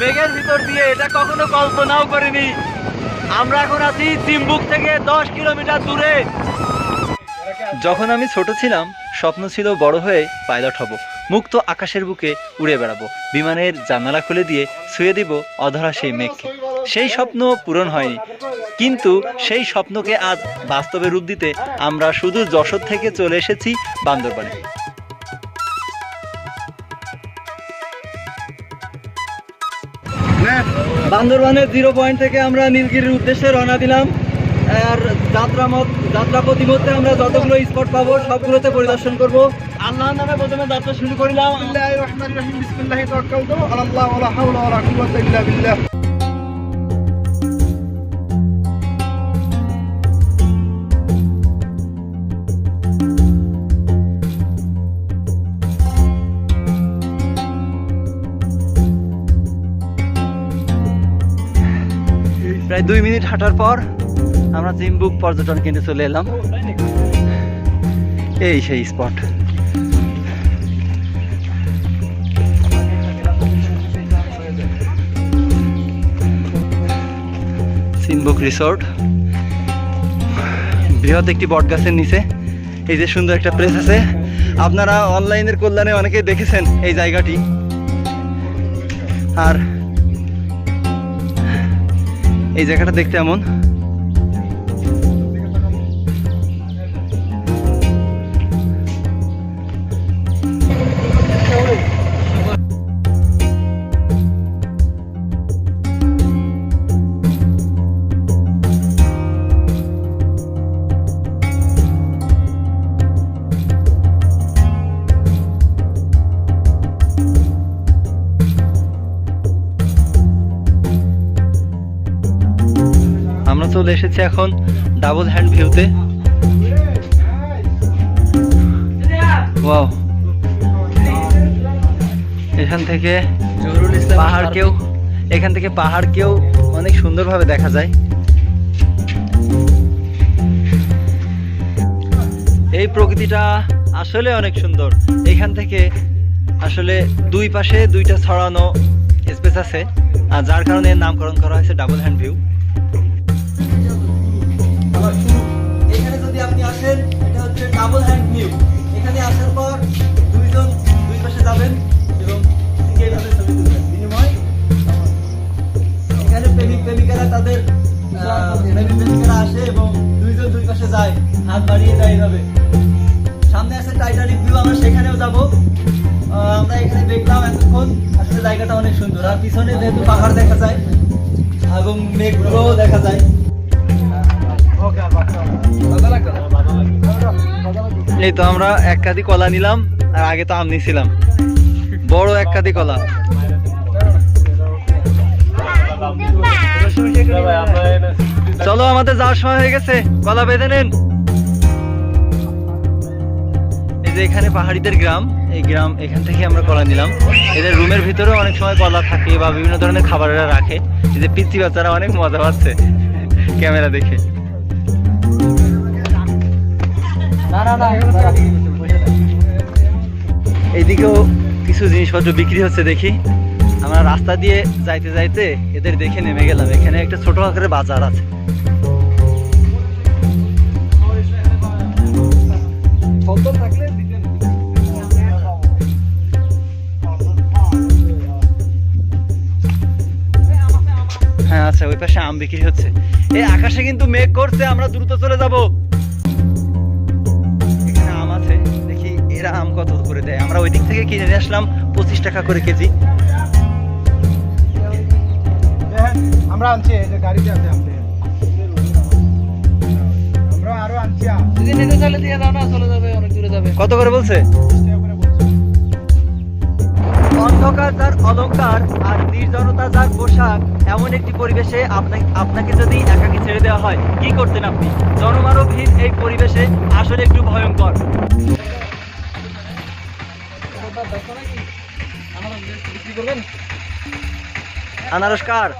মেঘের ভিতর দিয়ে এটা কখনো কল্পনাও করিনি। আমরা এখন আছি চিম্বুক থেকে দশ কিলোমিটার দূরে। যখন আমি ছোট ছিলাম, স্বপ্ন ছিল বড় হয়ে পাইলট হব, মুক্ত আকাশের বুকে উড়ে বেড়াবো, বিমানের জানালা খুলে দিয়ে ছুঁয়ে দিব অধরা সেই মেঘকে। সেই স্বপ্ন পূরণ হয়নি, কিন্তু সেই স্বপ্নকে আজ বাস্তবে রূপ দিতে আমরা শুধু যশোর থেকে চলে এসেছি বান্দরবানে। বান্দরবানের জিরো পয়েন্ট থেকে আমরা নীলগিরির উদ্দেশ্যে রওনা দিলাম। আর যাত্রা মত যাত্রা প্রতি মধ্যে আমরা যতগুলো স্পট পাবো, সবগুলোতে পরিদর্শন করব। আল্লাহ নামে প্রথমে যাত্রা শুরু করিলাম। আল্লাহ রহমান রহিম। বিসমিল্লাহ আল্লাহ আলাল্লাহ দুই মিনিট হাঁটার পর আমরা জিম্বুক পর্যটন কেন্দ্রে চলে এলাম। এই সেই স্পট। সিম্বুক রিসোর্ট। বৃহৎ একটি বট গাছের নিচে। এই যে সুন্দর একটা প্লেস আছে। আপনারা অনলাইনের কল্যাণে অনেকেই দেখেছেন এই জায়গাটি। আর এই জায়গাটা দেখতে এমন। চলে এসেছে এখন ডাবল হ্যান্ড ভিউতে এখান থেকে পাহাড়কেও এখান থেকে পাহাড় পাহাড়কেও অনেক সুন্দরভাবে দেখা যায়। এই প্রকৃতিটা আসলে অনেক সুন্দর। এখান থেকে আসলে দুই পাশে দুইটা ছড়ানো স্পেস আছে, আর যার কারণে নামকরণ করা হয়েছে double hand view double hand view এখানে আসার পর দুইজন দুই পাশে যাবেন এবং এইভাবে ছবি তুলবেন। বিনিময়। এখানে প্রেমিক প্রেমিকারা তাদের প্রেমিক প্রেমিকারা আসে এবং দুইজন দুই পাশে যায়, হাত বাড়িয়ে যায় এইভাবে সামনে আছে টাইটানিক ভিউ আমরা সেখানেও যাব। আমরা এখানে দেখলাম এতক্ষণ, আসলে জায়গাটা অনেক সুন্দর। আর পিছনে যেহেতু পাহাড় দেখা যায়, এবং মেঘগুলোও দেখা যায়। এই তো আমরা এক কাদি কলা নিলাম, আর আগে তো আম নিছিলাম। বড় এক কাদি কলা। চলো, আমাদের যাওয়ার সময় হয়ে গেছে। কলা বেঁধে নেন। এই যে এখানে পাহাড়িদের গ্রাম, এই গ্রাম, এখান থেকে আমরা কলা নিলাম। এদের রুমের ভিতরে অনেক সময় কলা থাকে বা বিভিন্ন ধরনের খাবারেরা রাখে। এই যে পিচ্ছি বাচ্চারা অনেক মজা পাচ্ছে ক্যামেরা দেখে। এইদিকেও কিছু জিনিসপত্র বিক্রি হচ্ছে দেখি। আমরা রাস্তা দিয়ে যাইতে যাইতে এদের দেখে নেমে গেলাম। এখানে একটা ছোট আকারের বাজার আছে। হ্যাঁ আচ্ছা ওই পাশে আম বিক্রি হচ্ছে। এই আকাশে কিন্তু মেঘ করছে আমরা দ্রুত চলে যাব। কত করে দেয়? আমরা ওই দিক থেকে কিনে নিয়ে আসলাম পঁচিশ টাকা করে কেজি। আমরা আনছি এই গাড়িতে আছে আমরা আরও আনছি যদি নিতে চাইলে দিয়ে দাও না চলে যাবে অনেক দূরে যাবে। কত করে বলছে? চেষ্টা করে বলছি। অন্ধকার যার অলংকার আর নির্জনতা যার পোশাক এমন একটি পরিবেশে আপনাকে আপনাকে যদি একাকি ছেড়ে দেওয়া হয় কি করতেন আপনি? জনমানব ভিড় এই পরিবেশে আসলে একটু ভয়ঙ্কর। আনারস কার?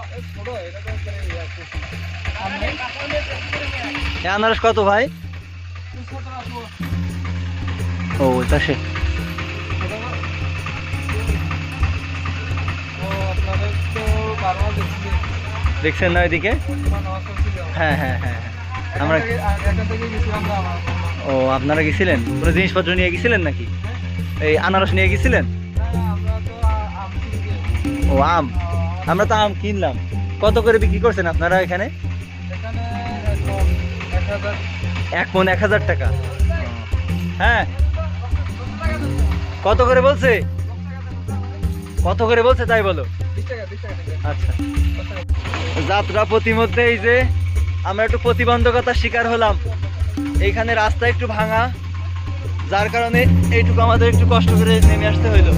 আনারস কত ভাই? ও তো দেখছেন না ওইদিকে। হ্যাঁ হ্যাঁ হ্যাঁ হ্যাঁ। আমরা ও, আপনারা গেছিলেন? জিনিসপত্র নিয়ে গেছিলেন নাকি? এই আনারস নিয়ে গেছিলেন। ও, আম। আমরা তো আম কিনলাম। কত করে বিক্রি করছেন আপনারা এখানে? এক মন এক হাজার টাকা। হ্যাঁ। কত করে বলছে? কত করে বলছে তাই বলো। আচ্ছা। যাত্রা প্রতিমধ্যে এই যে আমরা একটু প্রতিবন্ধকতার শিকার হলাম। এইখানে রাস্তা একটু ভাঙা। যার কারণে এইটুকু আমাদের একটু কষ্ট করে নেমে আসতে হইল।